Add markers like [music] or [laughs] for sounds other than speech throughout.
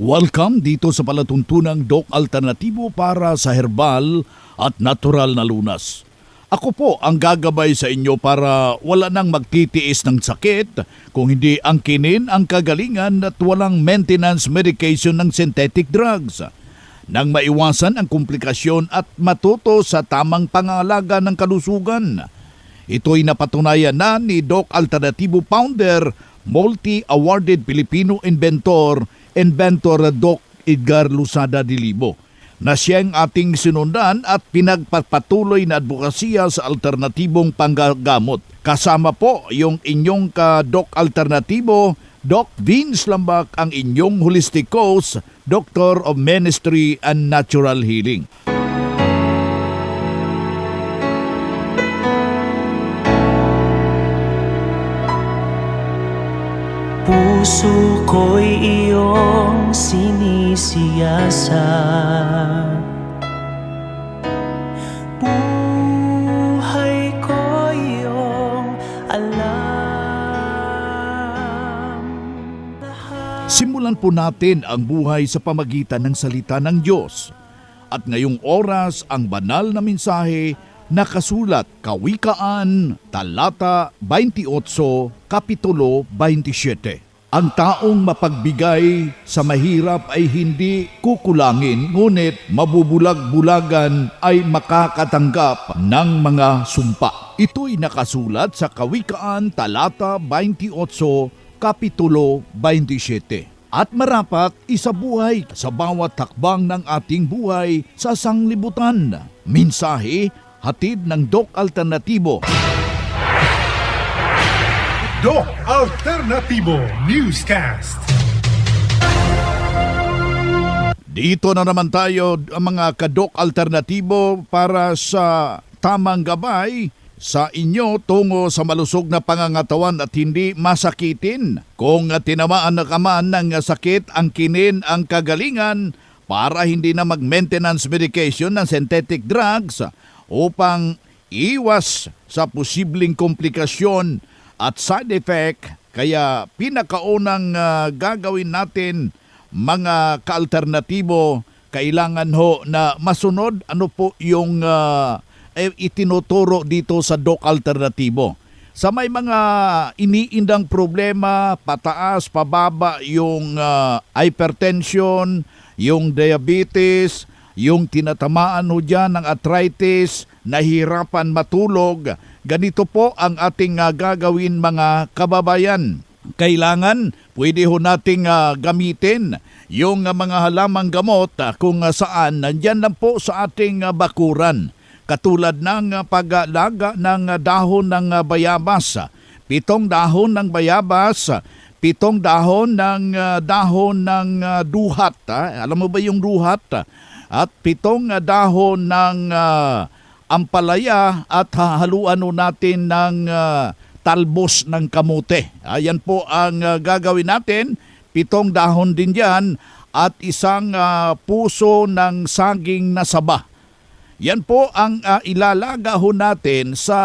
Welcome dito sa palatuntunang Doc Alternatibo para sa herbal at natural na lunas. Ako po ang gagabay sa inyo para wala nang magtitiis ng sakit kung hindi ang kinin ang kagalingan at walang maintenance medication ng synthetic drugs. Nang maiwasan ang komplikasyon at matuto sa tamang pangalaga ng kalusugan. Ito'y napatunayan na ni Doc Alternativo Founder, multi-awarded Filipino inventor, inventor Doc Edgar Lusada Dilibo na siyang ating sinundan at pinagpapatuloy na advokasya sa alternatibong panggagamot. Kasama po yung inyong ka-Doc Alternatibo, Doc Vince Lambak, ang inyong holistic coach, Doctor of Ministry and Natural Healing. Puso ko'y iyong sinisiyasat Buhay ko iyong alam Simulan po natin ang buhay sa pamagitan ng salita ng Diyos. At ngayong oras ang banal na mensahe nakasulat Kawikaan, talata 28, kapitulo 27. Ang taong mapagbigay sa mahirap ay hindi kukulangin, ngunit mabubulag-bulagan ay makakatanggap ng mga sumpa. Ito'y nakasulat sa Kawikaan, talata 28, Kapitulo 27. At marapat isabuhay sa bawat takbang ng ating buhay sa sanglibutan. Minsahe, hatid ng Doc Alternatibo. Doc Alternativo Newscast. Dito na naman tayo ang mga kadok alternatibo para sa tamang gabay sa inyo tungo sa malusog na pangangatawan at hindi masakitin. Kung tinamaan na kaman ng sakit ang kinin ang kagalingan para hindi na mag-maintenance medication ng synthetic drugs upang iwas sa posibleng komplikasyon at side effect kaya pinakaunang ah, gagawin natin mga kaalternatibo kailangan ho na masunod ano po yung eh, itinuturo dito sa Doc Alternatibo. Sa may mga iniindang problema, pataas, pababa yung ah, hypertension, yung diabetes, yung tinatamaan ho dyan ng arthritis, nahirapan matulog, ganito po ang ating ah, gagawin mga kababayan. Kailangan pwede ho nating ah, gamitin yung ah, mga halamang gamot ah, kung ah, saan nandyan lang po sa ating ah, bakuran. Katulad ng ah, pag-alaga ng ah, dahon ng ah, bayabas, pitong dahon ng bayabas, pitong dahon ng ah, dahon ng ah, duhat. ah. Alam mo ba yung duhat? At pitong ah, dahon ng ah, ampalaya at hahaluan natin ng ah, talbos ng kamote. Ayan po ang ah, gagawin natin. Pitong dahon din yan at isang ah, puso ng saging na saba. Yan po ang ah, ilalaga ho natin sa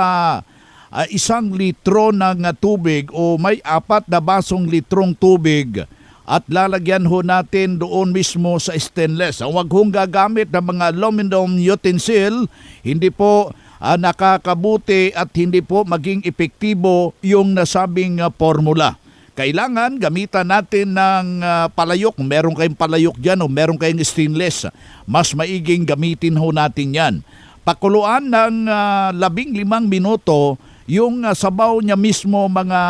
ah, isang litro ng ah, tubig o may apat na basong litrong tubig at lalagyan ho natin doon mismo sa stainless. Ang wag hong gagamit ng mga aluminum utensil, hindi po ah, nakakabuti at hindi po maging epektibo yung nasabing ah, formula. Kailangan gamitan natin ng ah, palayok. Meron kayong palayok dyan o meron kayong stainless, mas maiging gamitin ho natin yan. Pakuluan ng ah, labing limang minuto yung ah, sabaw niya mismo mga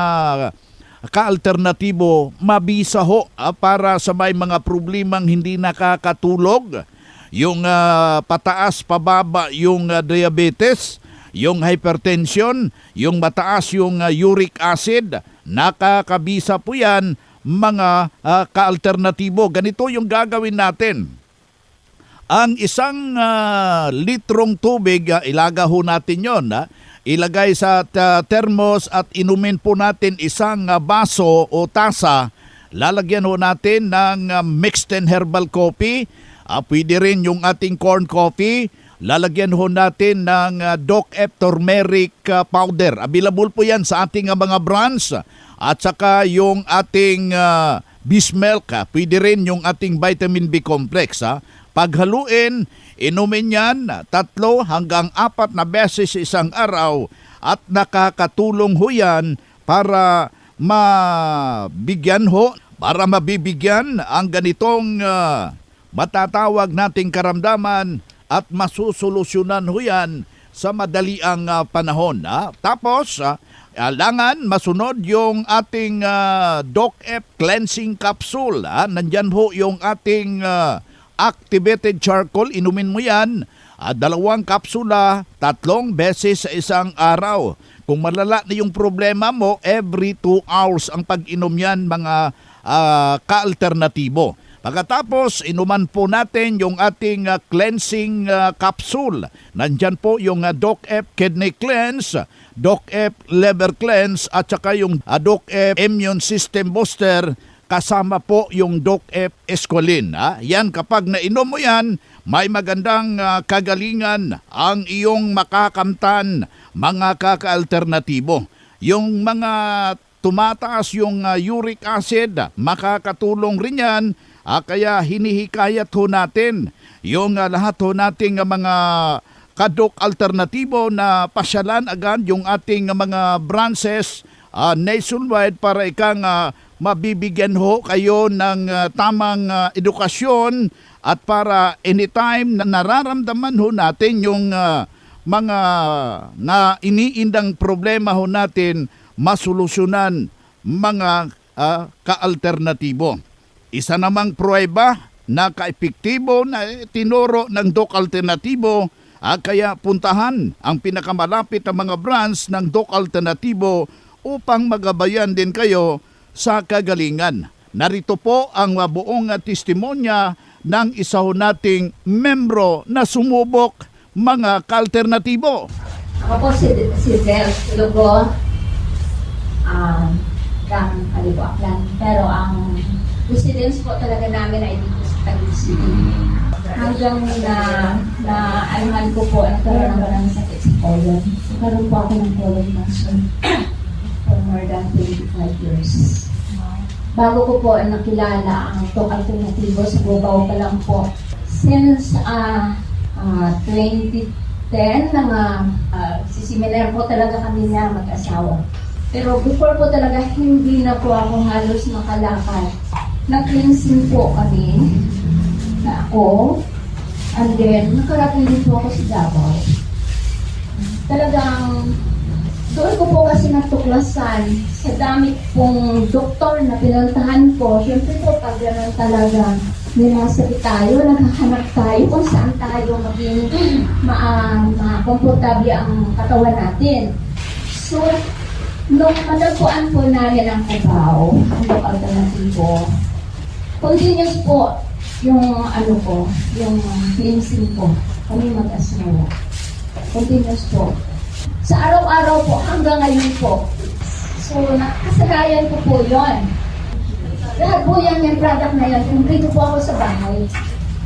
kaalternatibo mabisa ho ah, para sa may mga problemang hindi nakakatulog. Yung ah, pataas pababa yung ah, diabetes, yung hypertension, yung mataas yung ah, uric acid, nakakabisa po yan mga ah, kaalternatibo. Ganito yung gagawin natin. Ang isang ah, litrong tubig, ah, ilaga ho natin yon. ah. Ilagay sa thermos at inumin po natin isang ah, baso o tasa. Lalagyan ho natin ng ah, mixed and herbal coffee. Ah, pwede rin yung ating corn coffee. Lalagyan ho natin ng Doc F turmeric powder. Available po yan sa ating mga brands. At saka yung ating uh, Bismilk, pwede rin yung ating vitamin B complex. Ha? Paghaluin, inumin yan ah, tatlo hanggang apat na beses sa isang araw at nakakatulong ho yan para mabigyan ho, para mabibigyan ang ganitong ah, matatawag nating karamdaman at masusolusyonan ho yan sa madaliang ah, panahon. Ha? Tapos, ah, Alangan masunod yung ating ah, Doc F cleansing capsule. Ha? Nandyan ho yung ating ah, activated charcoal. Inumin mo yan. Ah, dalawang kapsula, tatlong beses sa isang araw. Kung malala na yung problema mo, every 2 hours ang pag-inom yan mga ah, ka-alternatibo. Pagkatapos, inuman po natin yung ating ah, cleansing ah, capsule. Nandyan po yung ah, Doc F Kidney Cleanse, Doc F Liver Cleanse at saka yung ah, Doc F Immune System Booster kasama po yung Doc F Escolin. Ha? Yan kapag nainom mo yan, may magandang ah, kagalingan ang iyong makakamtan mga kaka-alternatibo. Yung mga tumataas yung ah, uric acid, makakatulong rin yan. Ah, kaya hinihikayat ho natin yung ah, lahat ho nating ah, mga kadok alternatibo na pasyalan agad yung ating mga branches ah, nationwide para ikang ah, mabibigyan ho kayo ng ah, tamang ah, edukasyon at para anytime na nararamdaman ho natin yung ah, mga na iniindang problema ho natin masolusyonan mga ah, kaalternatibo. Isa namang pruweba na kaepektibo na tinuro ng Doc Alternatibo ah, kaya puntahan ang pinakamalapit na mga branch ng Doc Alternatibo upang magabayan din kayo sa kagalingan. Narito po ang buong testimonya ng isa ho nating membro na sumubok mga kaalternatibo. Ako po si, si Del Lugo, um, from Kalibo, Aklan. Pero ang residence po talaga namin ay dito sa Taguig City. Hanggang na, na anuhan ko po, nagkaroon ng maraming sakit sa colon. Nagkaroon po ako ng colon cancer for more than 25 years. Bago ko po nakilala ang Tok Alternativo sa Bubaw pa lang po. Since ah ah, 2010, mga uh, sisimilar po talaga kami na mag-asawa. Pero before po talaga, hindi na po ako halos makalakad. Nag-cleansing po kami na ako. And then, nakarating din po ako sa Davao. Talagang doon ko po kasi natuklasan sa dami pong doktor na pinuntahan ko. Siyempre po, pag gano'n talaga, minasakit tayo, naghahanap tayo kung saan tayo maging ma ma-komportable ang katawan natin. So, nung matagpuan po namin ang kabaw, ang alternatibo, continuous po yung ano ko, yung cleansing ko. Kami mag-asawa. Continuous po. Sa araw-araw po, hanggang ngayon po. So, nakasagayan ko po yon. Lahat po yan yung product na yan. Kumplito po ako sa bahay.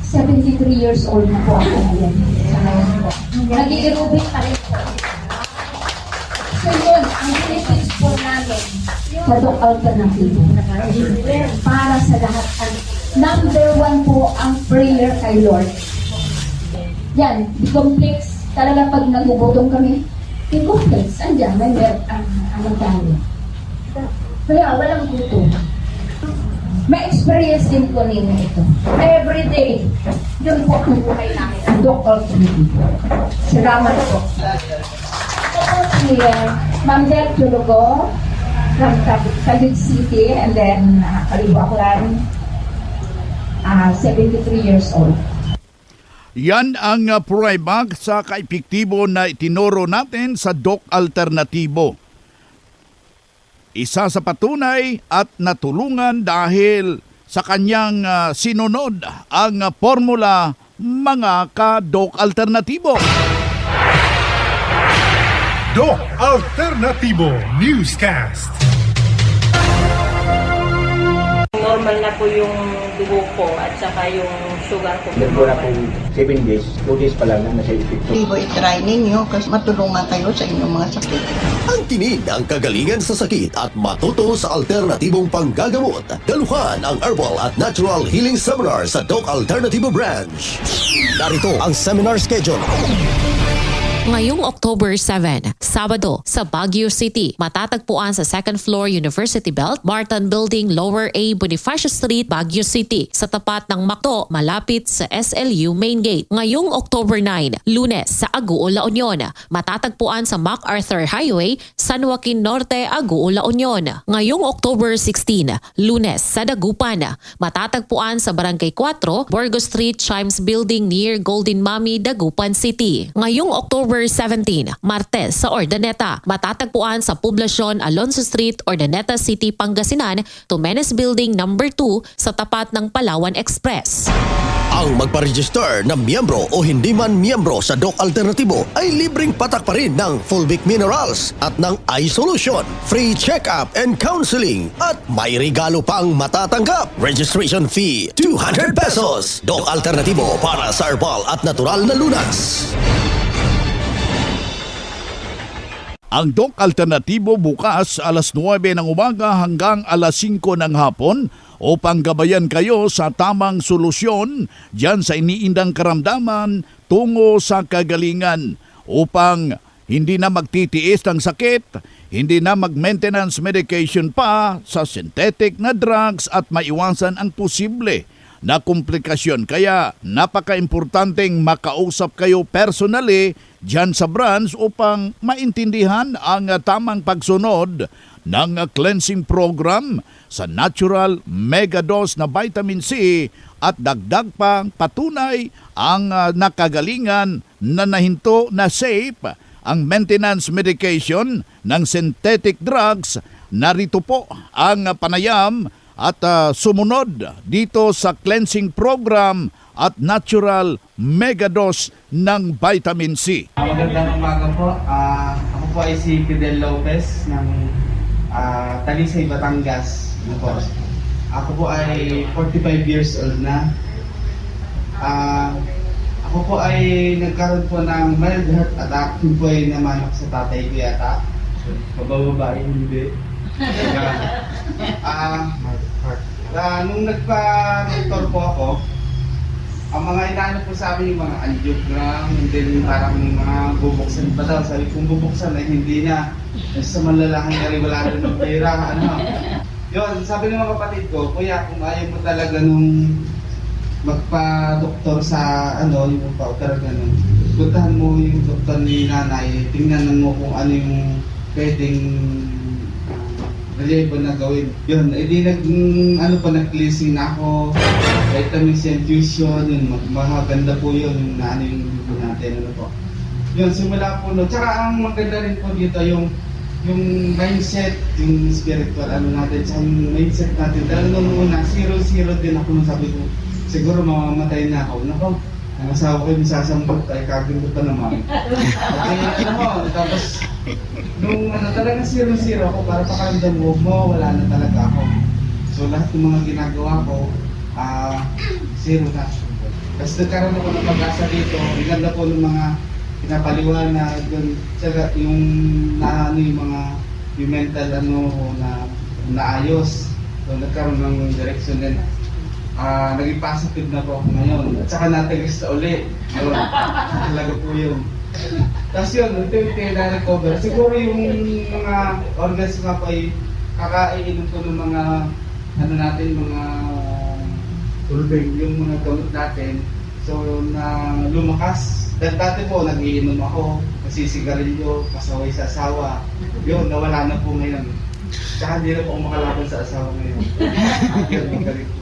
73 years old na po ako ngayon. Sa ngayon po. Nag-i-aerobic pa rin po. So yun, ang benefits po namin sa Doc Alternativo para sa lahat. Ang number one po ang prayer kay Lord. Yan, complex. Talaga pag nagugutom kami, di complex. Andiyan, may mer ang ano tayo. Kaya walang gutom. May experience din po ninyo ito. Every day, yun po ang buhay namin, ang Doc Alternativo. Salamat po. Ito po si uh, Ma'am Del Tulugo from Taguig City and then uh, Kalibaklan, uh, 73 years old. Yan ang uh, sa kaepektibo na itinuro natin sa Doc Alternatibo. Isa sa patunay at natulungan dahil sa kanyang uh, sinunod ang uh, formula mga ka-Doc Alternatibo. Doc Alternativo Newscast. Normal na po yung dugo ko at saka yung sugar ko. Meron po na pong 7 days, 2 days pa lang na nasa epekto. Tibo i-try ninyo kasi matulungan kayo sa inyong mga sakit. Ang tinid ang kagalingan sa sakit at matuto sa alternatibong panggagamot. Daluhan ang Herbal at Natural Healing Seminar sa Doc Alternativo Branch. Narito ang seminar schedule. Ngayong October 7, Sabado, sa Baguio City, matatagpuan sa second floor University Belt, Martin Building, Lower A, Bonifacio Street, Baguio City, sa tapat ng Macdo, malapit sa SLU Main Gate. Ngayong October 9, Lunes, sa Aguo, La Union, matatagpuan sa MacArthur Highway, San Joaquin Norte, Aguo, La Union. Ngayong October 16, Lunes, sa Dagupan, matatagpuan sa Barangay 4, Borgo Street, Chimes Building near Golden Mami, Dagupan City. Ngayong October 17, Martes sa Ordaneta, matatagpuan sa Poblasyon Alonso Street, Ordaneta City, Pangasinan, Tumenes Building number 2 sa tapat ng Palawan Express. Ang magpa-register na miyembro o hindi man miyembro sa Doc Alternatibo ay libreng patak pa rin ng Fulvic Minerals at ng iSolution, free check-up and counseling at may regalo pang matatanggap. Registration fee 200 pesos. Doc Alternatibo para sa herbal at natural na lunas. Ang Doc Alternatibo bukas alas 9 ng umaga hanggang alas 5 ng hapon upang gabayan kayo sa tamang solusyon dyan sa iniindang karamdaman tungo sa kagalingan upang hindi na magtitiis ng sakit, hindi na mag-maintenance medication pa sa synthetic na drugs at maiwasan ang posible na komplikasyon. Kaya napaka-importanteng makausap kayo personally dyan sa branch upang maintindihan ang uh, tamang pagsunod ng uh, cleansing program sa natural mega dose na vitamin C at dagdag pang patunay ang uh, nakagalingan na nahinto na safe ang maintenance medication ng synthetic drugs. Narito po ang panayam at uh, sumunod dito sa cleansing program at natural megadose ng vitamin C. Magandang umaga po. Ah, ako po ay si Fidel Lopez ng ah, Talisay, Batangas. Ano po. Ako po ay 45 years old na. Ah, ako po ay nagkaroon po ng mild heart attack. Yun po ay namanok sa tatay ko yata. Mabababae, hindi. Ah, ah, nung nagpa-doktor po ako, ang mga inaano po sa amin yung mga angiogram, and then parang mga bubuksan pa daw. Sabi kung bubuksan ay hindi na. Sa malalaki na rin wala rin ng pera, ano. Yun, sabi ng mga kapatid ko, kuya, kung ayaw mo talaga nung magpa-doktor sa ano, yung pa-opera ganun, puntahan mo yung doktor ni nanay, tingnan mo kung ano yung pwedeng reliable na gawin. Yun, edi nag, mm, ano pa, nag-cleansing na ako, vitamin C infusion, yun, mag- maganda po yun, na ano yung natin, ano po. Yun, simula po, no. Tsaka ang maganda rin po dito, yung yung mindset, yung spiritual, ano natin, yung mindset natin. Dahil nung una, zero-zero din ako nung sabi ko, siguro mamamatay na ako. Nako, ang asawa ko yung sasambot, ay ko pa naman. Okay, ano tapos, nung ano, talagang zero-zero ako, para pakaramdam mo, wala na talaga ako. So lahat ng mga ginagawa ko, ah, zero na. Tapos nagkaroon ako ng pag-asa dito, ang ganda po ng mga pinapaliwanag, tsaka yung na ano yung mga yung mental ano na naayos. So nagkaroon ng direction din. Ah, naging positive na po ako ngayon. At saka natagis na ulit. Yun. Talaga po yun. Tapos yun, unti-unti na recover. Siguro yung mga organs nga po ay kakaiinom ko ng mga ano natin, mga tulbing, yung mga gamot natin. So, na lumakas. Dahil dati po, nagiinom ako, nasisigarilyo, pasaway sa asawa. Yun, nawala na po ngayon. Tsaka hindi na po ako makalaban sa asawa ngayon. [laughs] Yun, po.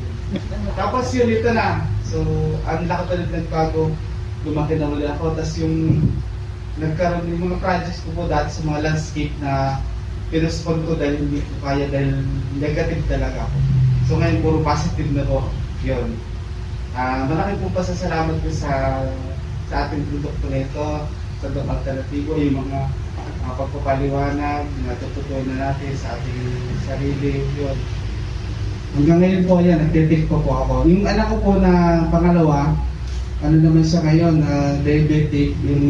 Tapos yun, ito na. So, ang laki ulit nagbago. Lumaki na ulit ako. Tapos yung nagkaroon yung mga projects ko po dati sa mga landscape na pinuspon ko dahil hindi ko kaya dahil negative talaga ako. So ngayon puro positive na po. Yun. Ah, malaki po pasasalamat ko sa sa ating produkto na ito, sa Dok Alternativo, yung mga uh, pagpapaliwanag, natututunan na natin sa ating sarili. Yun. Hanggang ngayon po yan, nagtitik po po ako. Yung anak ko po na pangalawa, ano naman siya ngayon, na diabetic, yung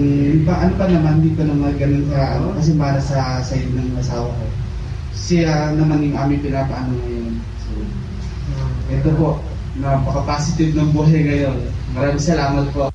iba, ano pa naman, hindi ko naman ganun ka, ano, kasi para sa side ng asawa ko. Siya naman yung aming pinapaano ngayon. So, ito po, napaka-positive ng buhay ngayon. Maraming salamat po.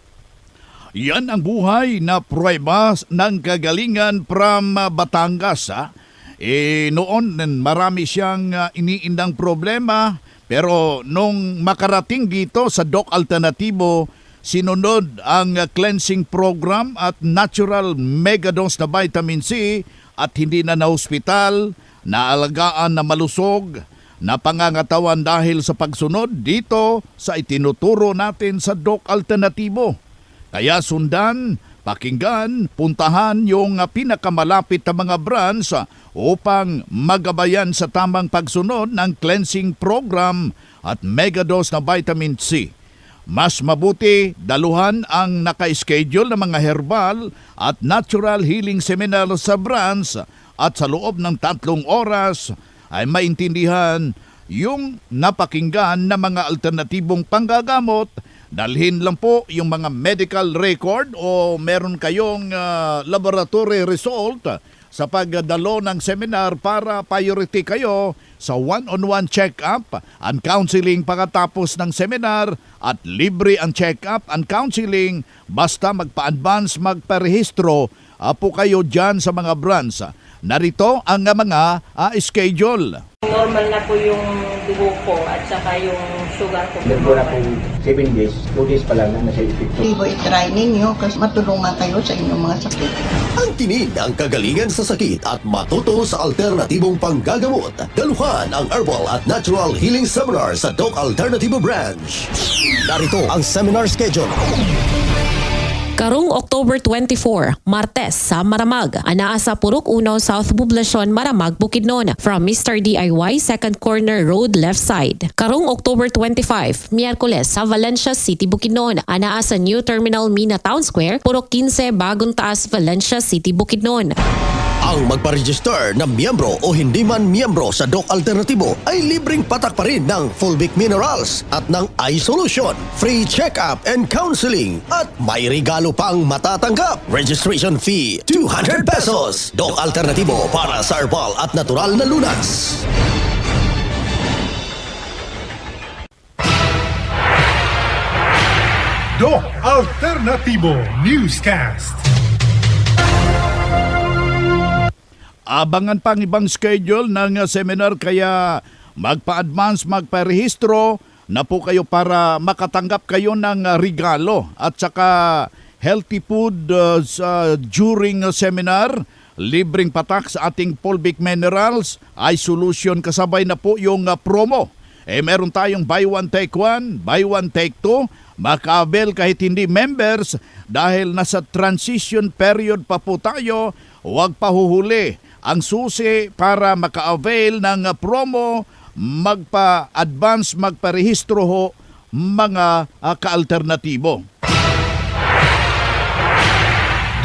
Yan ang buhay na prueba ng kagalingan from uh, Batangas. Ha? Eh, noon marami siyang uh, iniindang problema pero nung makarating dito sa Doc Alternativo, sinunod ang uh, cleansing program at natural megadose na vitamin C at hindi na na hospital, naalagaan na malusog, na pangangatawan dahil sa pagsunod dito sa itinuturo natin sa Doc Alternativo. Kaya sundan, pakinggan, puntahan yung ah, pinakamalapit na mga brands ah, upang magabayan sa tamang pagsunod ng cleansing program at megadose na vitamin C. Mas mabuti daluhan ang naka-schedule ng mga herbal at natural healing seminar sa brands at sa loob ng tatlong oras. Ay maintindihan yung napakinggan na mga alternatibong panggagamot Dalhin lang po yung mga medical record o meron kayong ah, laboratory result sa pagdalo ng seminar para priority kayo sa one-on-one check-up and counseling pagkatapos ng seminar at libre ang check-up and counseling basta magpa-advance magparehistro ah, po kayo dyan sa mga branch. Narito ang mga ah, schedule. Normal na po yung dugo ko at saka yung sugar ko. Nagmula po 7 days, 2 days pa lang na nasa epekto. Tibo i-try ninyo kasi matulungan kayo sa inyong mga sakit. Ang tinid ang kagalingan sa sakit at matuto sa alternatibong panggagamot. Daluhan ang herbal at natural healing seminar sa Doc Alternativo Branch. Narito ang seminar schedule. Karong October 24, Martes sa Maramag, anaa sa Purok Uno, South Poblacion, Maramag, Bukidnon, from Mr. DIY, second corner road left side. Karong October 25, Miyerkules sa Valencia City, Bukidnon, anaa sa New Terminal Mina Town Square, Purok 15, Bagong Taas, Valencia City, Bukidnon. Ang magpa-register na miyembro o hindi man miyembro sa Doc Alternativo ay libreng patak pa rin ng Fulvic Minerals at ng iSolution, free check-up and counseling at may regalo pang matatanggap. Registration fee 200 pesos. Doc Alternativo para sa herbal at natural na lunas. Doc Alternativo Newscast. Abangan pang ibang schedule ng seminar kaya magpa-advance, magpa-rehistro na po kayo para makatanggap kayo ng uh, regalo at saka healthy food uh, during uh, seminar. Libreng patak sa ating Polvic Minerals, iSolution kasabay na po yung uh, promo. Eh meron tayong buy one take one, buy one take two, makaabel kahit hindi members dahil nasa transition period pa po tayo, huwag pahuhuli. Ang susi para maka-avail ng promo, magpa-advance, magparehistro ho mga uh, ka-alternatibo.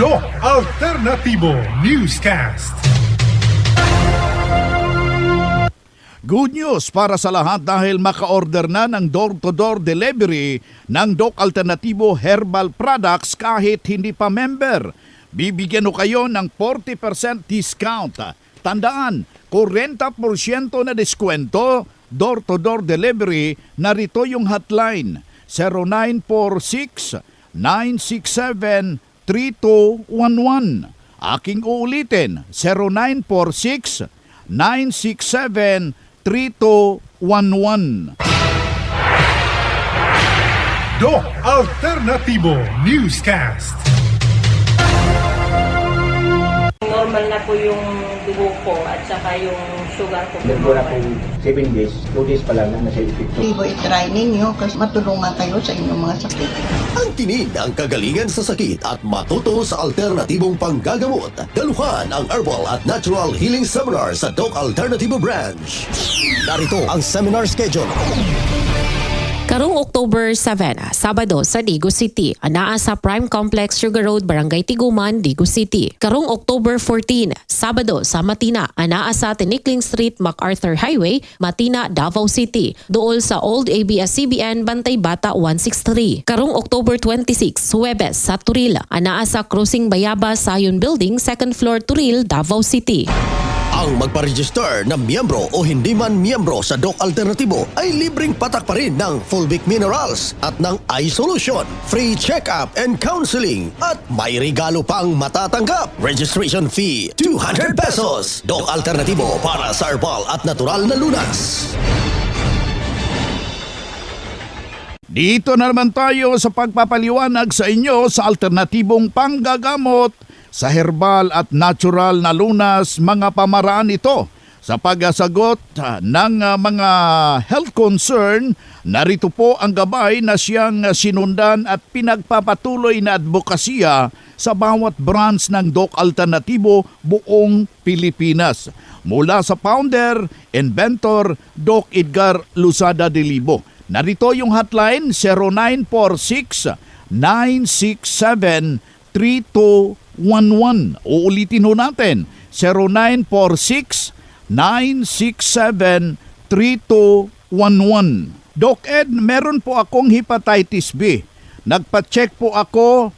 Doc Alternativo Newscast. Good news para sa lahat dahil maka-order na ng door-to-door delivery ng Doc Alternativo Herbal Products kahit hindi pa member. Bibigyan ko kayo ng 40% discount. Tandaan, 40% na diskwento, door-to-door delivery, narito yung hotline 0946-967-3211. Aking uulitin, 0946-967-3211. Doc Alternativo Newscast. Normal na po yung dugo ko at saka yung sugar ko. po normal. po 7 days, 2 days pa lang na nasa epekto. Tibo i-try ninyo kasi matulungan kayo sa inyong mga sakit. Ang tinid ang kagalingan sa sakit at matuto sa alternatibong panggagamot. Daluhan ang Herbal at Natural Healing Seminar sa Doc Alternativo Branch. Narito ang seminar schedule. Karong October 7, Sabado sa Digo City, anaa sa Prime Complex Sugar Road, Barangay Tiguman, Digo City. Karong October 14, Sabado sa Matina, anaa sa Tinikling Street, MacArthur Highway, Matina, Davao City. Dool sa Old ABS-CBN, Bantay Bata 163. Karong October 26, Huwebes sa Turil, anaa sa Cruising Bayabas, Sayon Building, 2nd floor Turil, Davao City. Ang magpa-register na miyembro o hindi man miyembro sa Doc Alternatibo ay libreng patak pa rin ng Fulvic Minerals at ng iSolution, free check-up and counseling at may regalo pang matatanggap. Registration fee 200 pesos. Doc Alternatibo para sa herbal at natural na lunas. Dito na naman tayo sa pagpapaliwanag sa inyo sa alternatibong panggagamot sa herbal at natural na lunas mga pamaraan ito. Sa pagsagot ah, ng ah, mga health concern, narito po ang gabay na siyang sinundan at pinagpapatuloy na advokasya sa bawat branch ng Doc Alternatibo buong Pilipinas. Mula sa founder, inventor, Doc Edgar Lusada de Libo. Narito yung hotline 0946 967 3211. Uulitin ho natin 0946 967 3211. Doc Ed, meron po akong hepatitis B. Nagpa-check po ako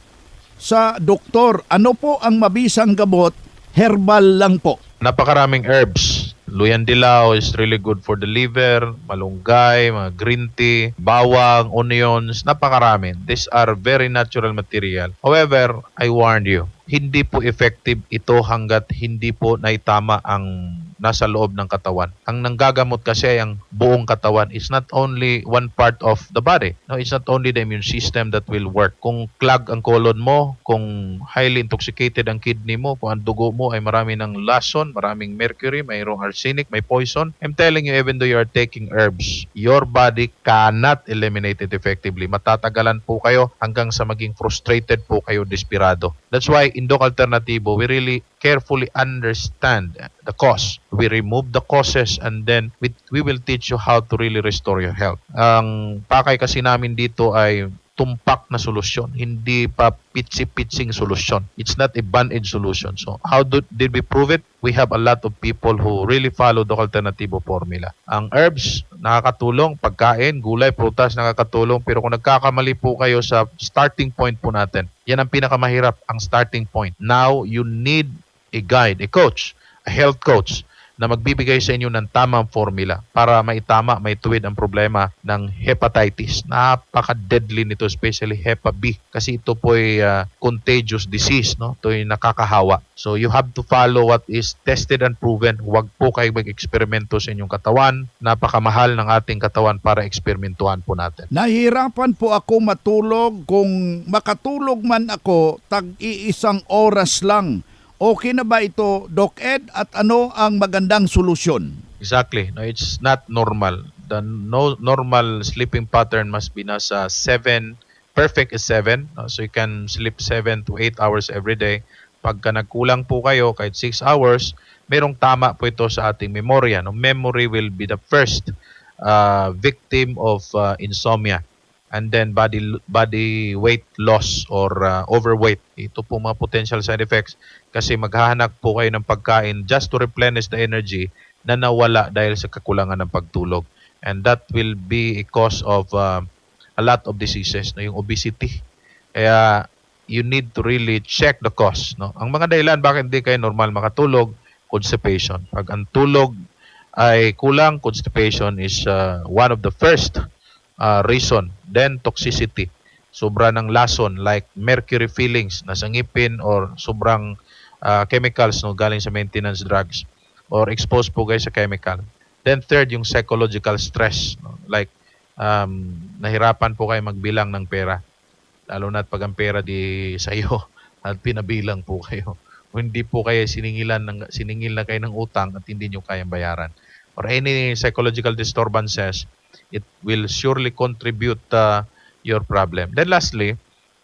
sa doktor. Ano po ang mabisang gamot? Herbal lang po. napakaraming herbs. Luyan dilaw is really good for the liver, malunggay, mga green tea, bawang, onions, napakarami. These are very natural material. However, I warned you, hindi po effective ito hanggat hindi po naitama ang nasa loob ng katawan. Ang nanggagamot kasi ang buong katawan is not only one part of the body. No, it's not only the immune system that will work. Kung clog ang colon mo, kung highly intoxicated ang kidney mo, kung ang dugo mo ay marami ng lason, maraming mercury, mayroong arsenic, may poison, I'm telling you, even though you are taking herbs, your body cannot eliminate it effectively. Matatagalan po kayo hanggang sa maging frustrated po kayo, desperado. That's why in Doc Alternativo, we really carefully understand the cause. We remove the causes and then we, we will teach you how to really restore your health. Ang pakay kasi namin dito ay tumpak na solusyon, hindi pa pitsi-pitsing solusyon. It's not a band-aid solution. So, how do, did we prove it? We have a lot of people who really follow the alternativo formula. Ang herbs, nakakatulong. Pagkain, gulay, prutas, nakakatulong. Pero kung nagkakamali po kayo sa starting point po natin, yan ang pinakamahirap, ang starting point. Now, you need a guide, a coach, health coach na magbibigay sa inyo ng tamang formula para maitama, maituwid ang problema ng hepatitis. Napaka-deadly nito, especially Hepa B kasi ito po ay ah, contagious disease, no? Ito ay nakakahawa. So you have to follow what is tested and proven. Huwag po kayo mag-eksperimento sa inyong katawan. Napakamahal ng ating katawan para eksperimentuhan po natin. Nahihirapan po ako matulog kung makatulog man ako tag-iisang oras lang. Okay na ba ito, Doc Ed? At ano ang magandang solusyon? Exactly. No, it's not normal. The no normal sleeping pattern must be nasa 7. Perfect is 7. no? So you can sleep 7 to 8 hours every day. Pagka nagkulang po kayo kahit 6 hours, merong tama po ito sa ating memorya. No? Memory will be the first uh, victim of uh, insomnia and then body body weight loss or uh, overweight. Ito po mga potential side effects kasi maghahanap po kayo ng pagkain just to replenish the energy na nawala dahil sa kakulangan ng pagtulog. And that will be a cause of uh, a lot of diseases, no? yung obesity. Kaya you need to really check the cause. No? Ang mga dahilan bakit hindi kayo normal makatulog, constipation. Pag ang tulog ay kulang, constipation is uh, one of the first uh, reason. Then toxicity. Sobra ng lason like mercury fillings na sa ngipin or sobrang uh, chemicals no galing sa maintenance drugs or exposed po guys sa chemical. Then third, yung psychological stress. No? Like, um, nahirapan po kayo magbilang ng pera. Lalo na pag ang pera di sa iyo [laughs] at pinabilang po kayo. O hindi po kayo siningilan ng, siningil na kayo ng utang at hindi nyo kayang bayaran. Or any psychological disturbances, it will surely contribute uh, your problem. Then lastly,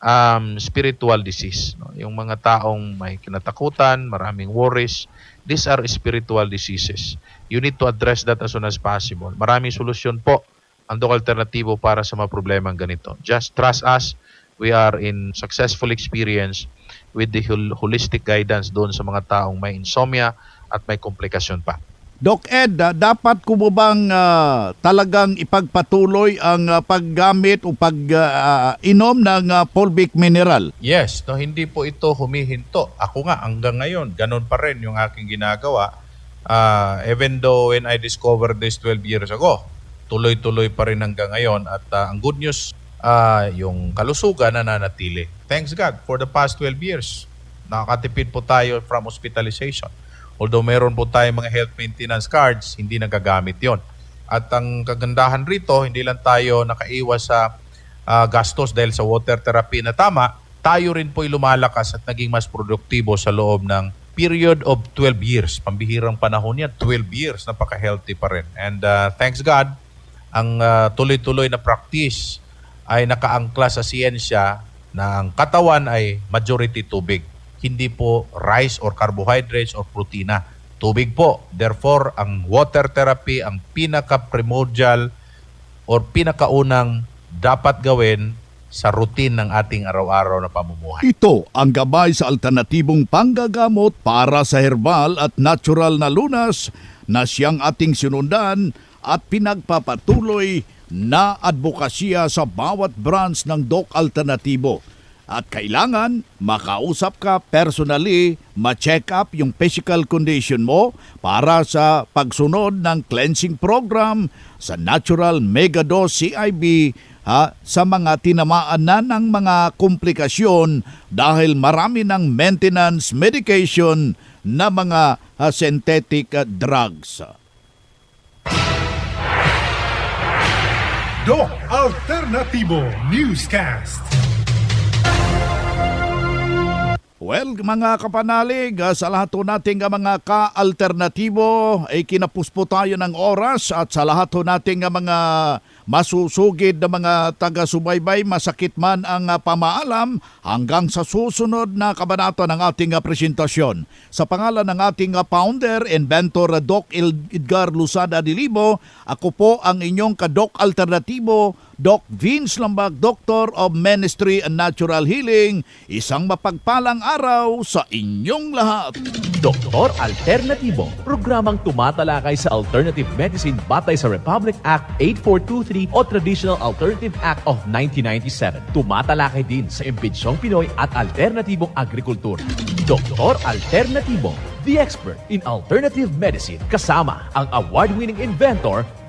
um, spiritual disease. No? Yung mga taong may kinatakutan, maraming worries, these are spiritual diseases. You need to address that as soon as possible. Maraming solusyon po ang Doc Alternatibo para sa mga problema ganito. Just trust us. We are in successful experience with the hol- holistic guidance doon sa mga taong may insomnia at may komplikasyon pa. Doc Ed, ah, dapat ko mo bang ah, talagang ipagpatuloy ang ah, paggamit o pag-inom ng ah, fulvic mineral? Yes, no, hindi po ito humihinto. Ako nga hanggang ngayon, ganun pa rin yung aking ginagawa. Ah, even though when I discovered this 12 years ago, tuloy-tuloy pa rin hanggang ngayon. At ah, ang good news, ah, yung kalusugan na nanatili. Thanks God for the past 12 years. Nakakatipid po tayo from hospitalization. Although meron po tayong mga health maintenance cards, hindi nagagamit yon. At ang kagandahan rito, hindi lang tayo nakaiwas sa ah, gastos dahil sa water therapy na tama, tayo rin po'y lumalakas at naging mas produktibo sa loob ng period of 12 years. Pambihirang panahon yan, 12 years, napaka-healthy pa rin. And ah, thanks God, ang ah, tuloy-tuloy na practice ay nakaangkla sa siyensya na ang katawan ay majority tubig. Hindi po rice or carbohydrates or protina. Tubig po. Therefore, ang water therapy ang pinaka-primordial or pinakaunang dapat gawin sa routine ng ating araw-araw na pamumuhay. Ito ang gabay sa alternatibong panggagamot para sa herbal at natural na lunas na siyang ating sinundan at pinagpapatuloy na advokasya sa bawat branch ng Doc Alternatibo. At kailangan makausap ka personally, ma-check up yung physical condition mo para sa pagsunod ng cleansing program sa Natural Megadose CIB ha, sa mga tinamaan na ng mga komplikasyon dahil marami ng maintenance medication na mga ah, synthetic drugs. Doc Alternativo Newscast. Well, mga kapanalig, ah, sa lahat po nating ah, mga ka-alternatibo, ay kinapus po tayo ng oras at sa lahat po nating ah, mga masusugid na mga taga-subaybay, masakit man ang pamaalam hanggang sa susunod na kabanata ng ating presentasyon. Sa pangalan ng ating founder, inventor Doc Edgar Lusada Dilibo, ako po ang inyong ka-Doc Alternatibo, Doc Vince Lambag, Doctor of Ministry and Natural Healing. Isang mapagpalang araw sa inyong lahat. Doktor Alternatibo, programang tumatalakay sa alternative medicine batay sa Republic Act 8423 o Traditional Alternative Act of 1997. Tumatalakay din sa imbitsyong Pinoy at alternatibong agrikultura. Doktor Alternatibo, the expert in alternative medicine, kasama ang award-winning inventor